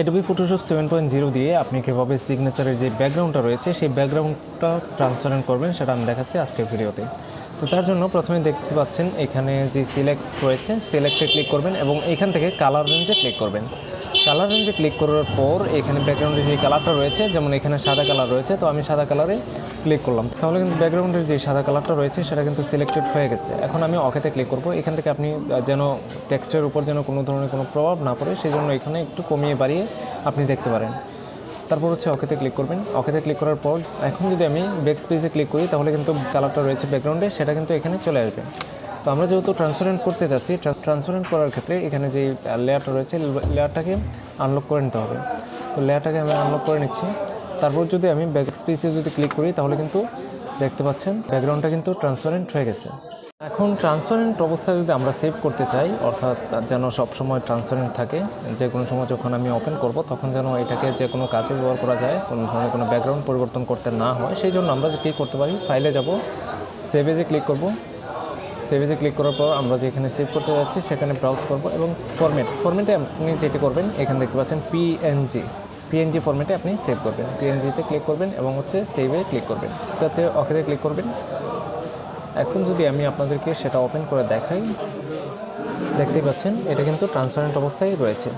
Adobe Photoshop seven point zero দিয়ে আপনি কীভাবে সিগনেচারের যে ব্যাকগ্রাউন্ডটা রয়েছে, সেই ব্যাকগ্রাউন্ডটা ট্রান্সপারেন্ট করবেন সেটা আমি দেখাচ্ছি আজকের ভিডিওতে। তো তার জন্য প্রথমে দেখতে পাচ্ছেন এখানে যে সিলেক্ট রয়েছে সিলেক্টে ক্লিক করবেন এবং এখান থেকে কালার রেঞ্জে ক্লিক করবেন। কালার রেঞ্জে ক্লিক করার পর এখানে ব্যাকগ্রাউন্ডে যে কালারটা রয়েছে, যেমন এখানে সাদা কালার রয়েছে, তো আমি সাদা কালারে ক্লিক করলাম। তাহলে কিন্তু ব্যাকগ্রাউন্ডের যে সাদা কালারটা রয়েছে, সেটা কিন্তু সিলেক্টেড হয়ে গেছে। এখন আমি অকেতে ক্লিক করব। এখান থেকে আপনি যেন টেক্সটের উপর যেন কোনো ধরনের কোনো প্রভাব না পড়ে সেই জন্য এখানে একটু কমিয়ে বাড়িয়ে আপনি দেখতে পারেন। তারপর হচ্ছে অকেতে ক্লিক করবেন। অকেতে ক্লিক করার পর, এখন যদি আমি ব্যাক স্পেসে ক্লিক করি, তাহলে কিন্তু কালারটা রয়েছে ব্যাকগ্রাউন্ডে সেটা কিন্তু এখানে চলে আসবে। তো আমরা যেহেতু ট্রান্সপারেন্ট করতে যাচ্ছি ট্রান্সপারেন্ট করার ক্ষেত্রে এখানে যে লেয়ারটা রয়েছে লেয়ারটাকে আনলক করে নিতে হবে। তো লেয়ারটাকে আমি আনলক করে নিচ্ছি। তারপর যদি আমি ব্যাক স্পেসে যদি ক্লিক করি, তাহলে কিন্তু দেখতে পাচ্ছেন ব্যাকগ্রাউন্ডটা কিন্তু ট্রান্সপারেন্ট হয়ে গেছে। এখন ট্রান্সপারেন্ট অবস্থায় যদি আমরা সেভ করতে চাই, অর্থাৎ যেন সব সময় ট্রান্সপারেন্ট থাকে, যে কোনো সময় যখন আমি ওপেন করব, তখন যেন এটাকে যে কোনো কাজে ব্যবহার করা যায়, কোনো ধরনের কোনো ব্যাকগ্রাউন্ড পরিবর্তন করতে না হয়, সেই জন্য আমরা যে কী করতে পারি ফাইলে যাব সেভে যে ক্লিক করব সেভেজে ক্লিক করার পর আমরা যেখানে সেভ করতে যাচ্ছি, সেখানে ব্রাউজ করব এবং ফরম্যাট ফরম্যাটে আপনি যেটি করবেন, এখানে দেখতে পাচ্ছেন পিএনজি পিএনজি ফরম্যাটে আপনি সেভ করবেন। পিএনজিতে ক্লিক করবেন এবং হচ্ছে সেভে ক্লিক করবেন। তাতে অকেতে ক্লিক করবেন। এখন যদি আমি আপনাদেরকে সেটা ওপেন করে দেখাই, দেখতেই পাচ্ছেন, এটা কিন্তু ট্রান্সপারেন্ট অবস্থায় রয়েছে।